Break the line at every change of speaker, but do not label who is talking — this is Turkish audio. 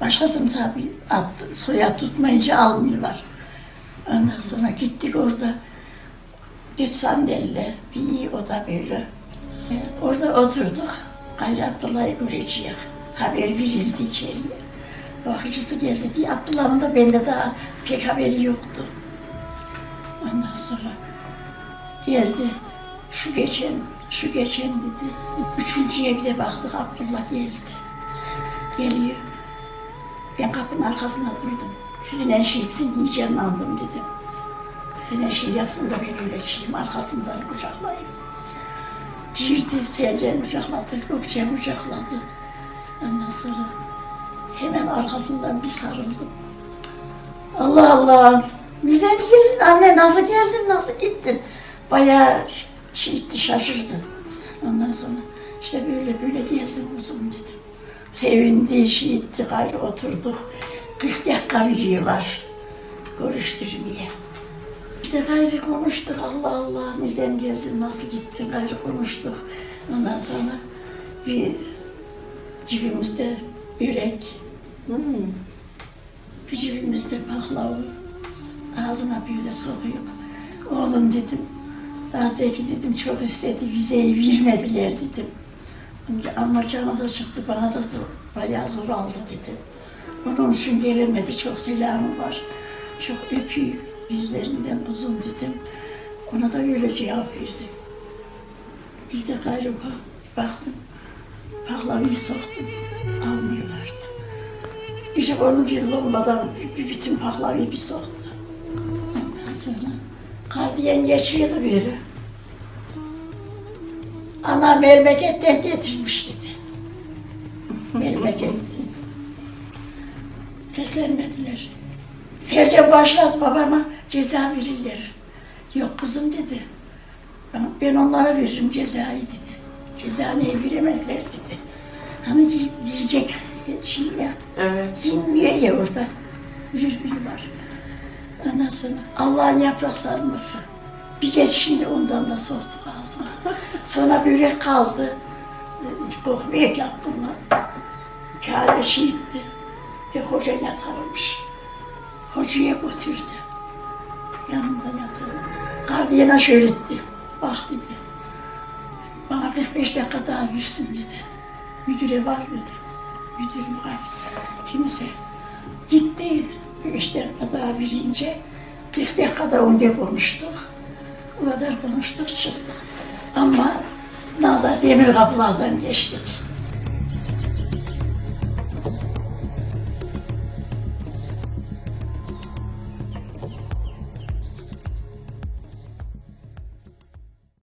Başkasının sahibi at, soyad tutmayınca almıyorlar. Ondan sonra gittik orada. Düt sandalye, bir iyi oda böyle. Ee, Orada oturduk. Gayrı Abdullah'ı göreceğiz. Haber verildi içeriye. Bakıcısı geldi diye Abdullah'ın da bende daha pek haberi yoktu. Ondan sonra geldi. Şu geçen, şu geçen dedi. Üçüncüye bir de baktık Abdullah geldi. Geliyor. Ben kapının arkasına durdum. Sizin en şeysin yiyeceğim andım dedim. Sizin en şey yapsın da ben öyle arkasından kucaklayayım. Girdi, Selcan kucakladı, Gökçe kucakladı. Ondan sonra hemen arkasından bir sarıldım. Allah Allah! Neden geldin anne? Nasıl geldin? Nasıl gittin? Bayağı şey şaşırdı. Ondan sonra işte böyle böyle geldim uzun dedim. Sevindi, şey etti, gayrı oturduk. 40 dakika veriyorlar görüştürmeye. İşte gayrı konuştuk Allah Allah nereden geldin nasıl gittin gayrı konuştuk. Ondan sonra bir cebimizde börek, bir cebimizde baklava ağzına böyle sokuyor. Oğlum dedim, daha Zeki dedim çok istedi, vizeyi vermediler dedim. Ama canı da çıktı, bana da bayağı zor aldı dedim. Onun için gelemedi, çok selamı var. Çok öpüyor, yüzlerinden uzun dedim. Ona da öyle cevap verdi. Biz de gayrı bak, baktım, baklavayı soktum, almıyorlardı. İşte onu bir bir bütün baklavayı bir soktu. Ondan sonra gardiyan geçiyordu böyle. Ana memleketten getirmiş dedi. Memleketten. Seslenmediler. Sercan başladı babama ceza verirler. Yok kızım dedi. Ben, onlara veririm cezayı dedi. Ceza neye veremezler dedi. Hani yi- yiyecek şey ya.
Evet.
Bilmiyor ya orada. Vermiyorlar. Ondan sonra Allah'ın yaprak sarması. Bir geçişinde ondan da soktuk ağzına. Sonra börek kaldı. Kokmuyor ki Abdullah. Kâle şehitti. De hoca yatarmış. Hocaya götürdü. Yanında yatırdı. Gardiyana şöyle dedi. Bak dedi. Bana 45 dakika daha versin dedi. Müdüre var dedi. Müdürüm var. Kimse. Gitti. 5 dakika daha verince 40 dakikada onda konuştuk. O kadar konuştuk çıktık. Ama daha da demir kapılardan geçtik.